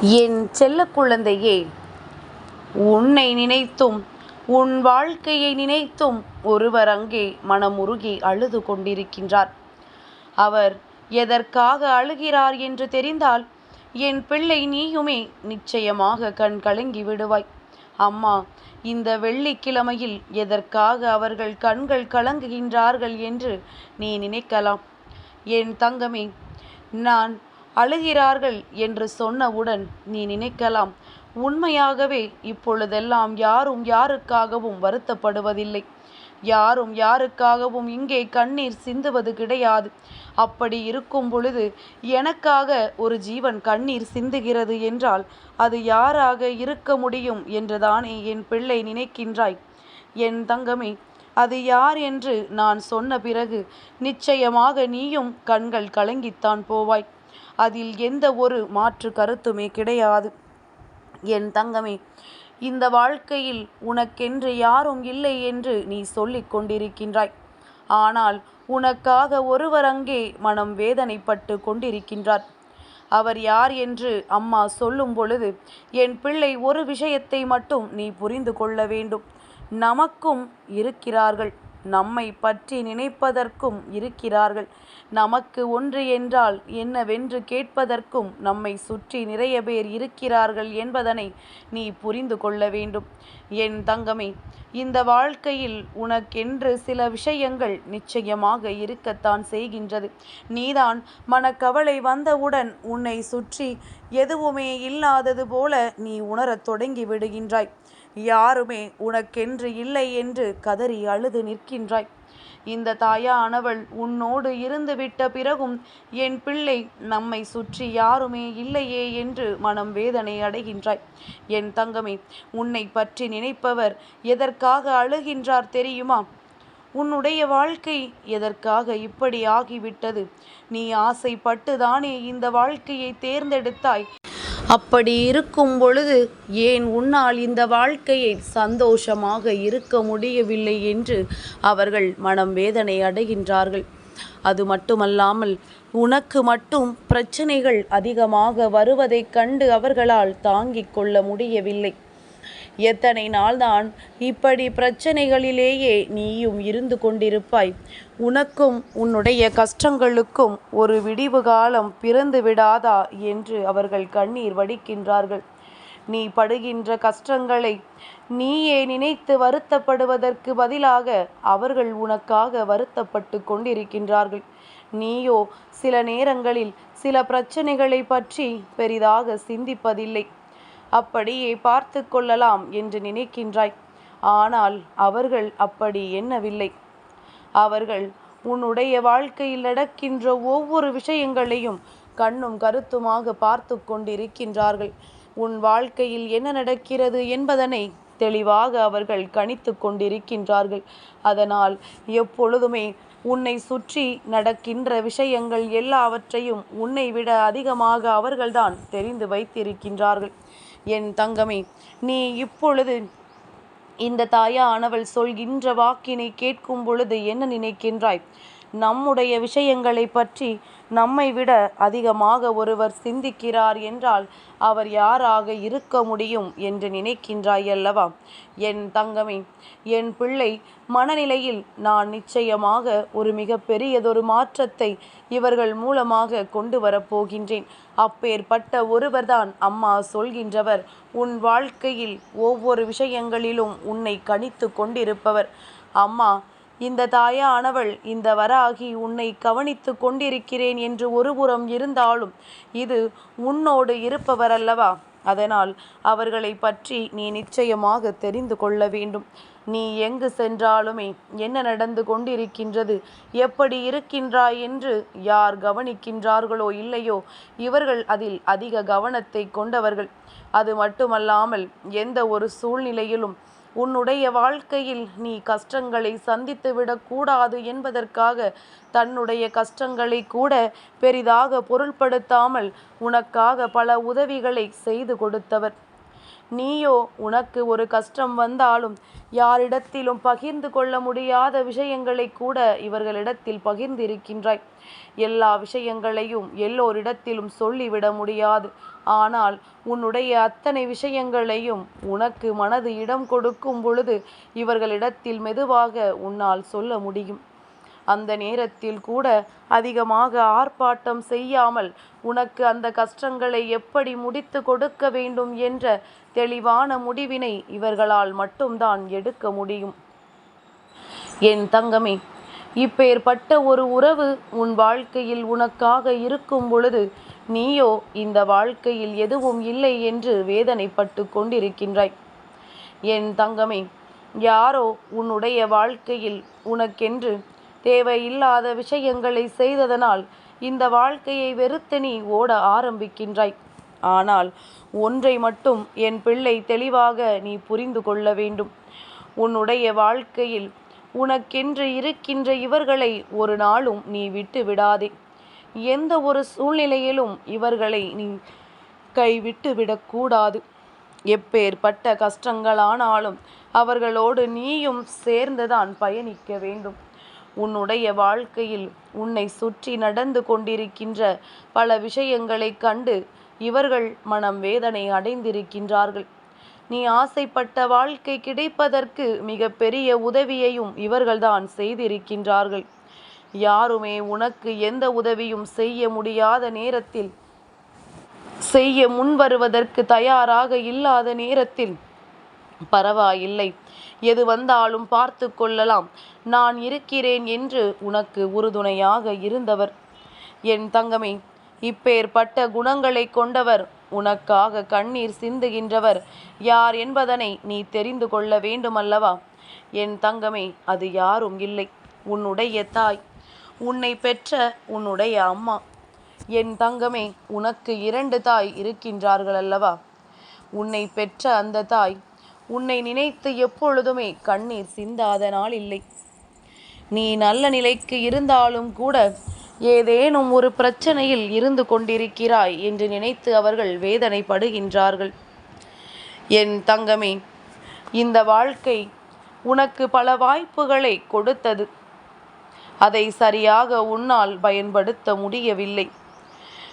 என் செல்ல குழந்தையே உன்னை நினைத்தும் உன் வாழ்க்கையை நினைத்தும் ஒருவர் அங்கே மனமுருகி அழுது கொண்டிருக்கின்றார். அவர் எதற்காக அழுகிறார் என்று தெரிந்தால் என் பிள்ளை நீயுமே நிச்சயமாக கண் கலங்கி விடுவாய். அம்மா இந்த வெள்ளிக்கிழமையில் எதற்காக அவர்கள் கண்கள் கலங்குகின்றார்கள் என்று நீ நினைக்கலாம். என் தங்கமே நான் அழுகிறார்கள் என்று சொன்னவுடன் நீ நினைக்கலாம் உண்மையாகவே இப்பொழுதெல்லாம் யாரும் யாருக்காகவும் வருத்தப்படுவதில்லை. யாரும் யாருக்காகவும் இங்கே கண்ணீர் சிந்துவது கிடையாது. அப்படி இருக்கும் பொழுது எனக்காக ஒரு ஜீவன் கண்ணீர் சிந்துகிறது என்றால் அது யாராக இருக்க முடியும் என்றுதானே என் பிள்ளை நினைக்கின்றாய்? என் தங்கமே அது யார் என்று நான் சொன்ன பிறகு நிச்சயமாக நீயும் கண்கள் கலங்கித்தான் போவாய். அதில் எந்த ஒரு மாற்று கருத்துமே கிடையாது. என் தங்கமே இந்த வாழ்க்கையில் உனக்கென்று யாரும் இல்லை என்று நீ சொல்லிக் கொண்டிருக்கின்றாய். ஆனால் உனக்காக ஒருவர் அங்கே மனம் வேதனைப்பட்டு கொண்டிருக்கின்றார். அவர் யார் என்று அம்மா சொல்லும் பொழுது என் பிள்ளை ஒரு விஷயத்தை மட்டும் நீ புரிந்து கொள்ள வேண்டும். நமக்கும் இருக்கிறார்கள். நம்மை பற்றி நினைப்பதற்கும் இருக்கிறார்கள். நமக்கு ஒன்று என்றால் என்னவென்று கேட்பதற்கும் நம்மை சுற்றி நிறைய பேர் இருக்கிறார்கள் என்பதனை நீ புரிந்து கொள்ள வேண்டும். என் தங்கமே இந்த வாழ்க்கையில் உனக்கென்று சில விஷயங்கள் நிச்சயமாக இருக்கத்தான் செய்கின்றது. நீதான் மனக்கவலை வந்தவுடன் உன்னை சுற்றி எதுவுமே இல்லாதது போல நீ உணரத் தொடங்கி விடுகின்றாய். யாருமே உனக்கென்று இல்லை என்று கதறி அழுது நிற்கின்றாய். இந்த தாயானவள் உன்னோடு இருந்துவிட்ட பிறகும் என் பிள்ளை நம்மை சுற்றி யாருமே இல்லையே என்று மனம் வேதனை அடைகின்றாய். என் தங்கமே உன்னை பற்றி நினைப்பவர் எதற்காக அழுகின்றார் தெரியுமா? உன்னுடைய வாழ்க்கை எதற்காக இப்படி ஆகிவிட்டது? நீ ஆசைப்பட்டுதானே இந்த வாழ்க்கையை தேர்ந்தெடுத்தாய்? அப்படி இருக்கும் பொழுது ஏன் உன்னால் இந்த வாழ்க்கையை சந்தோஷமாக இருக்க முடியவில்லை என்று அவர்கள் மனம் வேதனை அடைகின்றார்கள். அது மட்டுமல்லாமல் உனக்கு மட்டும் பிரச்சனைகள் அதிகமாக வருவதைக் கண்டு அவர்களால் தாங்கிக் கொள்ள முடியவில்லை. எத்தனை நாள்தான்? இப்படி பிரச்சனைகளிலேயே நீயும் இருந்து கொண்டிருப்பாய். உனக்கும் உன்னுடைய கஷ்டங்களுக்கும் ஒரு விடிவு காலம் பிறந்து விடாதா? என்று அவர்கள் கண்ணீர் வடிக்கின்றார்கள். நீ படுகின்ற கஷ்டங்களை நீயே நினைத்து வருத்தப்படுவதற்கு பதிலாக அவர்கள் உனக்காக வருத்தப்பட்டு கொண்டிருக்கின்றார்கள். நீயோ சில நேரங்களில் சில பிரச்சனைகளை பற்றி பெரிதாக சிந்திப்பதில்லை. அப்படியே பார்த்து கொள்ளலாம் என்று நினைக்கின்றாய். ஆனால் அவர்கள் அப்படி எண்ணவில்லை. அவர்கள் உன்னுடைய வாழ்க்கையில் நடக்கின்ற ஒவ்வொரு விஷயங்களையும் கண்ணும் கருத்துமாக பார்த்து கொண்டிருக்கின்றார்கள். உன் வாழ்க்கையில் என்ன நடக்கிறது என்பதனை தெளிவாக அவர்கள் கணித்து கொண்டிருக்கின்றார்கள். அதனால் எப்பொழுதுமே உன்னை சுற்றி நடக்கின்ற விஷயங்கள் எல்லாவற்றையும் உன்னை விட அதிகமாக அவர்கள்தான் தெரிந்து வைத்திருக்கின்றார்கள். என் தங்கமே நீ இப்பொழுது இந்த தாயானவள் சொல்கின்ற வாக்கினை கேட்கும் பொழுது என்ன நினைக்கின்றாய்? நம்முடைய விஷயங்களை பற்றி நம்மை விட அதிகமாக ஒருவர் சிந்திக்கிறார் என்றால் அவர் யாராக இருக்க முடியும் என்று நினைக்கின்றாய் அல்லவா? என் தங்கமே என் பிள்ளை மனநிலையில் நான் நிச்சயமாக ஒரு மிக பெரியதொரு மாற்றத்தை இவர்கள் மூலமாக கொண்டு வரப்போகின்றேன் அப்பேற்பட்ட ஒருவர்தான் அம்மா சொல்கின்றவர். உன் வாழ்க்கையில் ஒவ்வொரு விஷயங்களிலும் உன்னை கணித்து கொண்டிருப்பவர். அம்மா இந்த தாயானவள் இந்த வராகி உன்னை கவனித்து கொண்டிருக்கிறேன் என்று ஒருபுறம் இருந்தாலும் இது உன்னோடு இருப்பவர் அல்லவா அதனால் அவர்களை பற்றி நீ நிச்சயமாக தெரிந்து கொள்ள வேண்டும். நீ எங்கு சென்றாலுமே என்ன நடந்து கொண்டிருக்கின்றது எப்படி இருக்கின்றாய் என்று யார் கவனிக்கின்றார்களோ இல்லையோ இவர்கள் அதில் அதிக கவனத்தை கொண்டவர்கள். அது மட்டுமல்லாமல் எந்த ஒரு சூழ்நிலையிலும் உன்னுடைய வாழ்க்கையில் நீ கஷ்டங்களை சந்தித்து விடக்கூடாது என்பதற்காக தன்னுடைய கஷ்டங்களை கூட பெரிதாக பொருள்படுத்தாமல் உனக்காக பல உதவிகளை செய்து கொடுத்தவர். நீயோ உனக்கு ஒரு கஷ்டம் வந்தாலும் யாரிடத்திலும் பகிர்ந்து கொள்ள முடியாத விஷயங்களை கூட இவர்களிடத்தில் பகிர்ந்திருக்கின்றாய். எல்லா விஷயங்களையும் எல்லோரிடத்திலும் சொல்லிவிட முடியாது. ஆனால் உன்னுடைய அத்தனை விஷயங்களையும் உனக்கு மனது இடம் கொடுக்கும் பொழுது இவர்களிடத்தில் மெதுவாக உன்னால் சொல்ல முடியும். அந்த நேரத்தில் கூட அதிகமாக ஆர்ப்பாட்டம் செய்யாமல் உனக்கு அந்த கஷ்டங்களை எப்படி முடித்து கொடுக்க வேண்டும் என்ற தெளிவான முடிவினை இவர்களால் மட்டும்தான் எடுக்க முடியும். என் தங்கமே இப்பேற்பட்ட ஒரு உறவு உன் வாழ்க்கையில் உனக்காக இருக்கும் பொழுது நீயோ இந்த வாழ்க்கையில் எதுவும் இல்லை என்று வேதனைப்பட்டு கொண்டிருக்கின்றாய். என் தங்கமே யாரோ உன்னுடைய வாழ்க்கையில் உனக்கென்று தேவையில்லாத விஷயங்களை செய்ததனால் இந்த வாழ்க்கையை வெறுத்து நீ ஓட ஆரம்பிக்கின்றாய். ஆனால் ஒன்றை மட்டும் என் பிள்ளை தெளிவாக நீ புரிந்து கொள்ள வேண்டும். உன்னுடைய வாழ்க்கையில் உனக்கென்று இருக்கின்ற இவர்களை ஒரு நாளும் நீ விட்டு விடாதே. எந்த ஒரு சூழ்நிலையிலும் இவர்களை நீ கைவிட்டு விடக்கூடாது எப்பேற்பட்ட கஷ்டங்களானாலும் அவர்களோடு நீயும் சேர்ந்துதான் பயணிக்க வேண்டும். உன்னுடைய வாழ்க்கையில் உன்னை சுற்றி நடந்து கொண்டிருக்கின்ற பல விஷயங்களைக் கண்டு இவர்கள் மனம் வேதனை அடைந்திருக்கின்றார்கள். நீ ஆசைப்பட்ட வாழ்க்கை கிடைப்பதற்கு மிக பெரிய உதவியையும் இவர்கள்தான் செய்திருக்கின்றார்கள். யாருமே உனக்கு எந்த உதவியும் செய்ய முடியாத நேரத்தில் செய்ய முன்வருவதற்கு தயாராக இல்லாத நேரத்தில் பரவாயில்லை. எது வந்தாலும் பார்த்து கொள்ளலாம். நான் இருக்கிறேன் என்று உனக்கு உறுதுணையாக இருந்தவர். என் தங்கமே இப்பேற்பட்ட குணங்களை கொண்டவர். உனக்காக கண்ணீர் சிந்துகின்றவர். யார் என்பதனை நீ தெரிந்து கொள்ள வேண்டுமல்லவா? என் தங்கமே அது யாரும் இல்லை. உன்னுடைய தாய் உன்னை பெற்ற உன்னுடைய அம்மா. என் தங்கமே உனக்கு இரண்டு தாய் இருக்கின்றார்கள் அல்லவா உன்னை பெற்ற அந்த தாய் உன்னை நினைத்து எப்பொழுதுமே கண்ணீர் சிந்தாத நாள் இல்லை. நீ நல்ல நிலைக்கு இருந்தாலும் கூட ஏதேனும் ஒரு பிரச்சனையில் இருந்து கொண்டிருக்கிறாய் என்று நினைத்து அவர்கள் வேதனைப்படுகின்றார்கள். என் தங்கமே இந்த வாழ்க்கை உனக்கு பல வாய்ப்புகளை கொடுத்தது. அதை சரியாக உன்னால் பயன்படுத்த முடியவில்லை.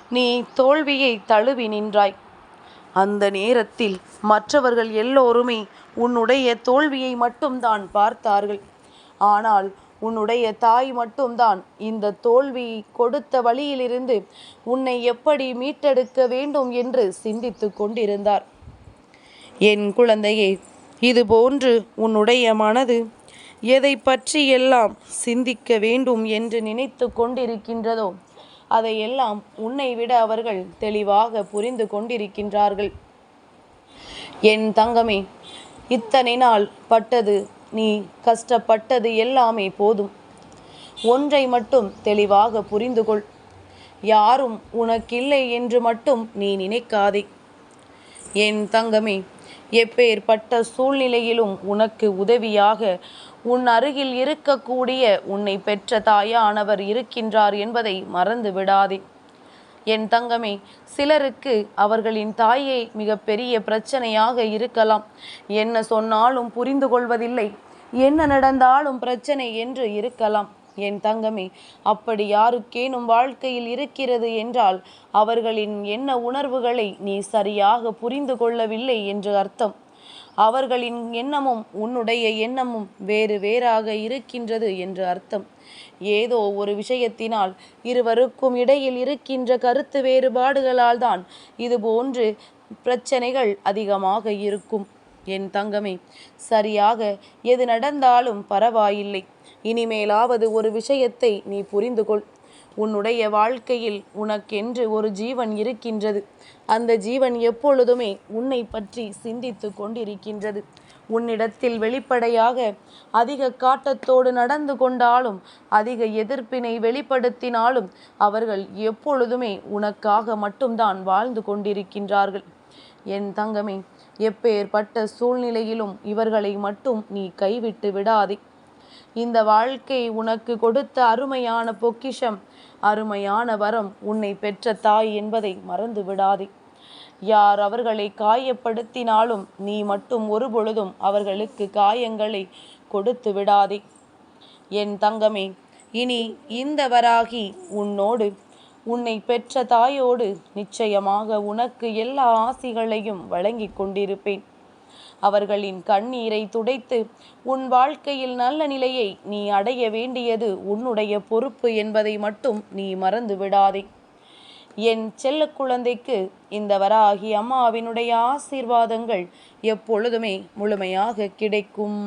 நீ தோல்வியை தழுவி நின்றாய். அந்த நேரத்தில் மற்றவர்கள் எல்லோருமே உன்னுடைய தோல்வியை மட்டும்தான் பார்த்தார்கள். ஆனால் உன்னுடைய தாய் மட்டும்தான் இந்த தோல்வி கொடுத்த வழியிலிருந்து உன்னை எப்படி மீட்டெடுக்க வேண்டும் என்று சிந்தித்து கொண்டிருந்தார். என் குழந்தையே இது போன்று உன்னுடைய மனது எதை பற்றி எல்லாம் சிந்திக்க வேண்டும் என்று நினைத்து கொண்டிருக்கின்றதோ அதையெல்லாம் உன்னை விட அவர்கள் தெளிவாக புரிந்து கொண்டிருக்கின்றார்கள். என் தங்கமே இத்தனை நாள் பட்டது நீ கஷ்டப்பட்டது எல்லாமே போதும். ஒன்றை மட்டும் தெளிவாக புரிந்து கொள். யாரும் உனக்கில்லை என்று மட்டும் நீ நினைக்காதே. என் தங்கமே எப்பேற்பட்ட சூழ்நிலையிலும் உனக்கு உதவியாக உன் அருகில் இருக்கக்கூடிய உன்னை பெற்ற தாயானவர் இருக்கின்றார் என்பதை மறந்து விடாதே. என் தங்கமே சிலருக்கு அவர்களின் தாயே மிகப்பெரிய பிரச்சனையாக இருக்கலாம். என்ன சொன்னாலும் புரிந்து கொள்வதில்லை. என்ன நடந்தாலும் பிரச்சனை என்று இருக்கலாம். என் தங்கமே அப்படி யாருக்கேனும் வாழ்க்கையில் இருக்கிறது என்றால் அவர்களின் என்ன உணர்வுகளை நீ சரியாக புரிந்து கொள்ளவில்லை என்று அர்த்தம். அவர்களின் எண்ணமும் உன்னுடைய எண்ணமும் வேறு வேறாக இருக்கின்றது என்று அர்த்தம். ஏதோ ஒரு விஷயத்தினால் இருவருக்கும் இடையில் இருக்கின்ற கருத்து வேறுபாடுகளால் தான் இதுபோன்று பிரச்சனைகள் அதிகமாக இருக்கும். என் தங்கமே சரியாக எது நடந்தாலும் பரவாயில்லை. இனிமேலாவது ஒரு விஷயத்தை நீ புரிந்து கொள் உன்னுடைய வாழ்க்கையில் உனக்கென்று ஒரு ஜீவன் இருக்கின்றது. அந்த ஜீவன் எப்பொழுதுமே உன்னை பற்றி சிந்தித்து கொண்டிருக்கின்றது. உன்னிடத்தில் வெளிப்படையாக அதிக காட்டத்தோடு நடந்து கொண்டாலும் அதிக எதிர்ப்பினை வெளிப்படுத்தினாலும் அவர்கள் எப்பொழுதுமே உனக்காக மட்டும்தான் வாழ்ந்து கொண்டிருக்கின்றார்கள். என் தங்கமே எப்பேற்பட்ட சூழ்நிலையிலும் இவர்களை மட்டும் நீ கைவிட்டு விடாதே. இந்த வாழ்க்கை உனக்கு கொடுத்த அருமையான பொக்கிஷம் அருமையான வரம் உன்னை பெற்ற தாய் என்பதை மறந்து விடாதே. யார் அவர்களை காயப்படுத்தினாலும் நீ மட்டும் ஒரு பொழுதும் அவர்களுக்கு காயங்களை கொடுத்து விடாதே. என் தங்கமே இனி இந்த வராகி உன்னோடு உன்னை பெற்ற தாயோடு நிச்சயமாக உனக்கு எல்லா ஆசிகளையும் வழங்கிக் கொண்டிருப்பேன். அவர்களின் கண்ணீரை துடைத்து உன் வாழ்க்கையில் நல்ல நிலையை நீ அடைய வேண்டியது உன்னுடைய பொறுப்பு என்பதை மட்டும் நீ மறந்து விடாதே. என் செல்ல குழந்தைக்கு இந்த வராகி அம்மாவினுடைய ஆசீர்வாதங்கள் எப்பொழுதுமே முழுமையாக கிடைக்கும்.